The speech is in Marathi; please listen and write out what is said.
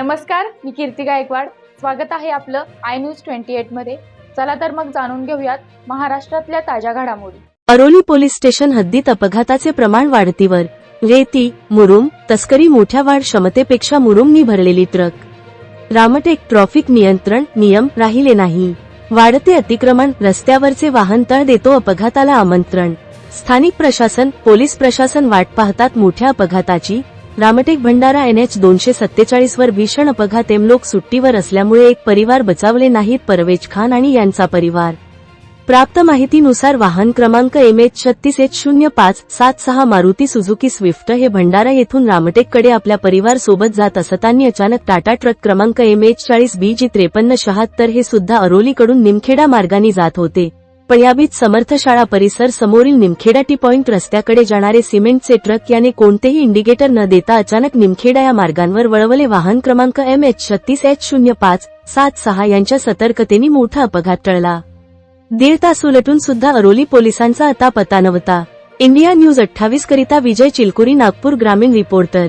नमस्कार मी कीर्ती गायकवाड. स्वागत आहे आपलं आय न्यूज ट्वेंटी एटमध्ये. चला तर मग जाणून घेऊयात महाराष्ट्रातल्या ताज्या घडामोडी. अरोली पोलीस स्टेशन हद्दीत अपघाताचे प्रमाण वाढतीवर. रेती मुरुम तस्करी मोठ्या वाढ क्षमतेपेक्षा मुरुमनी भरलेली ट्रक. रामटेक ट्रॉफिक नियंत्रण नियम राहिले नाही. वाढते अतिक्रमण रस्त्यावरचे वाहन तळ देतो अपघाताला आमंत्रण. स्थानिक प्रशासन पोलीस प्रशासन वाट पाहतात मोठ्या अपघाताची रामटेक भंडारा एनएच दोनशे सत्तेचाळीस वर भीषण अपघात एमलोक सुट्टीवर असल्यामुळे एक परिवार बचावले नाहीत परवेज खान आणि यांचा परिवार. प्राप्त माहितीनुसार वाहन क्रमांक एम एच छत्तीस एच शून्य पाच सात सहा मारुती सुझुकी स्विफ्ट हे भंडारा येथून रामटेककडे आपल्या परिवार सोबत जात असताना अचानक टाटा ट्रक क्रमांक एम एच चाळीस बी जी त्रेपन्न शहात्तर हे सुद्धा अरोलीकडून निमखेडा मार्गाने जात होते. पण याबीत समर्थ शाळा परिसर समोरील निमखेडा टी पॉइंट रस्त्याकडे जाणारे सिमेंटचे ट्रक याने कोणतेही इंडिकेटर न देता अचानक निमखेडा या मार्गांवर वळवले. वाहन क्रमांक एम एच छत्तीस एच शून्य पाच सात सहा यांच्या सतर्कतेने मोठा अपघात टळला. दीड तास उलटून सुद्धा अरोली पोलिसांचा आता पता नव्हता. इंडिया न्यूज अठ्ठावीस करिता विजय चिलकुरी नागपूर ग्रामीण रिपोर्टर.